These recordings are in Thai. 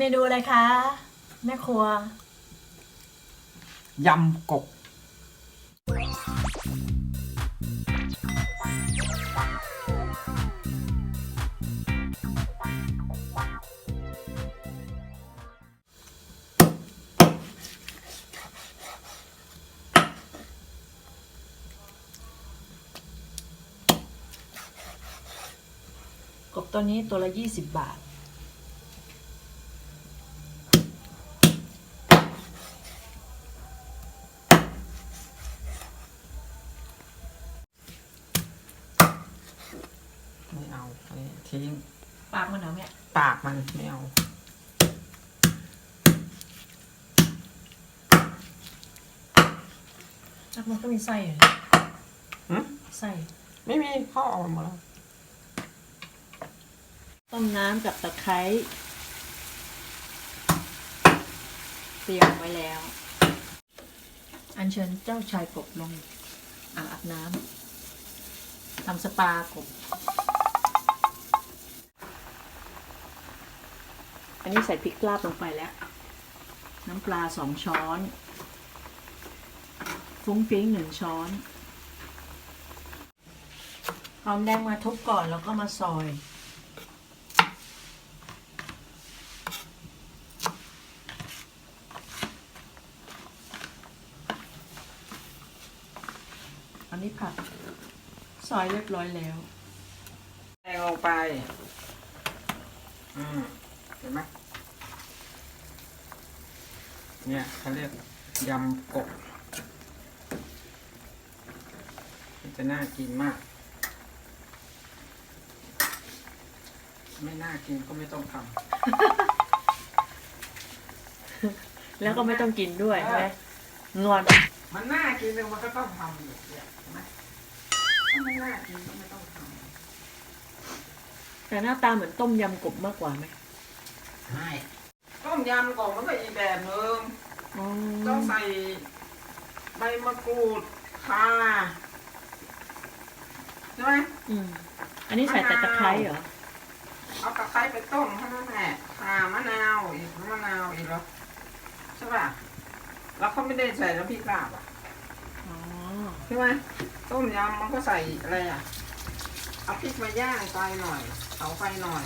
เมนูอะไรคะ แม่ครัว ยำกบ กบตัวนี้ตัวละยี่สิบบาท ไม่เอาอันนี้ ทิ้ง ปากมันเหรอแม่ปากมันไม่เอาแล้วมันก็มีไส้เหรอหึไส้ไม่มีเข้าเอาหมดแล้วต้มน้ำกับตะไคร้เตรียมไว้แล้ว อัญเชิญเจ้าชายกบลงอ่างอาบน้ำทำสปากบ อันนี้ใส่พริกลาบลงไปแล้ว น้ำปลาสองช้อนฟุ้งฟิ้งหนึ่งช้อนหอมแดงมาทุบก่อนแล้วก็มาซอยอันนี้ผักซอยเรียบร้อยแล้วแตงลงไป อืมเห็นไหม เนี่ยเขาเรียกยำกบมันจะน่ากินมาก ไม่น่ากินก็ไม่ต้องทแล้วก็ไม่ต้องกินด้วยใช่ไหมงอนำมันน่ากินเลยมันก็ต้องทำอยู่เนี่ยเห็นไหมถ้าไม่น่ากินก็ไม่ต้องทำแต่หน้าตาเหมือนต้มยำกบมากกว่าไหมไม่ต้มยำก่อนมันก็อีกแบบนึง อ๋อต้องใส่ใบมะกรูดข่าใช่ไหมอืมอันนี้ใส่แต่ตะไคร้เหรอ เอาตะไคร้ไปต้มเท่านั้นแหละข่ามะนาวอีกมะนาวอีกแล้วใช่ป่ะแล้วเขาไม่ได้ใส่น้ำพริกลาบอะอ๋อ ใช่ไหมต้มยำมันก็ใส่อะไรอะเอาพริกมาย่างไฟหน่อยเผาไฟหน่อย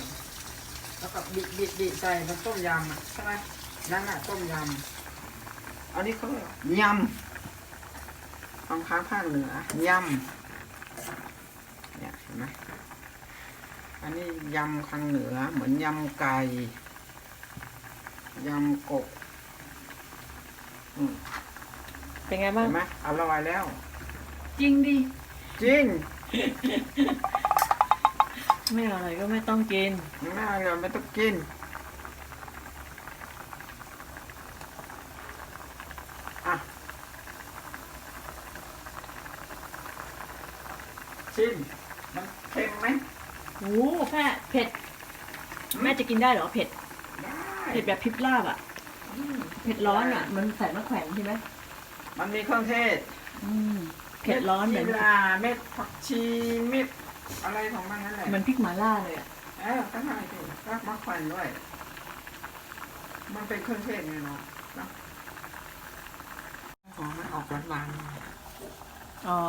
แล้วก็บิดบิดบิดใส่เป็นต้มยำอะใช่ไหมนั่นอะต้มยำ อันนี้เขาเรียกยำของค้าภาคเหนือยำเนี่ยเห็นไหมอันนี้ยำทางเหนือเหมือนยำไก่ยำกบอืมเป็นไงบ้างเห็นไหมอร่อยแล้ว จริงดิ จริง ไม่อร่อยก็ไม่ต้องกิน ไม่อร่อยไม่ต้องกิน ชิมมันเค็มไหมโอ้แม่เผ็ด แม่จะกินได้เหรอเผ็ด ได้เผ็ดแบบพริบลาบอะ อืมเผ็ดร้อนอะ มันใส่มะแขวนใช่ไหมมันมีเครื่องเทศอืมเผ็ดร้อนเหมือนเม็ดชีลาเม็ดผักชีเม็ดอะไรของมันนั่นแหละเหมือนพริกหม่าล่าเลยอะ เออก็ใช่สิรักมะขวัญด้วย มันเป็นเครื่องเทศไงเนาะเนาะหอมมันออกหวานๆหน่อย อ๋อ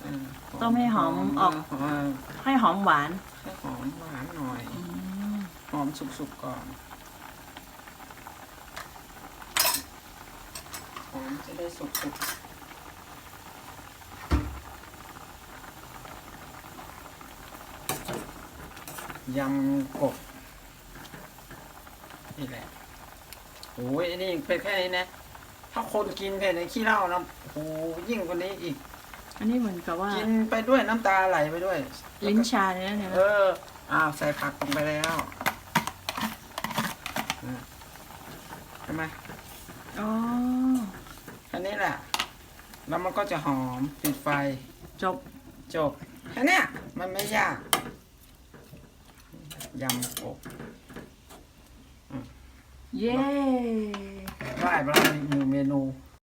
เออต้มให้หอมออกเออให้หอมหวาน ให้หอมหวานหน่อยอืมหอมสุกๆก่อน หอมจะได้สุกๆยำกบ นี่แหละโอ้ยอันนี้เป็นแค่นี้นะ ถ้าคนกินเผ็ดในขี้เหล้านะโอ้ยิ่งกว่านี้อีก อันนี้เหมือนกับว่ากินไปด้วยน้ำตาไหลไปด้วย ลิ้นชาเนี่ยนะเอออ้าวใส่ผักลงไปแล้วนะใช่ไหมอ๋อแค่นี้แหละ แล้วมันก็จะหอมปิดไฟ จบ จบแค่เนี้ยมันไม่ยากยำกบเย้ได้แล้วอีกหนึ่งเมนู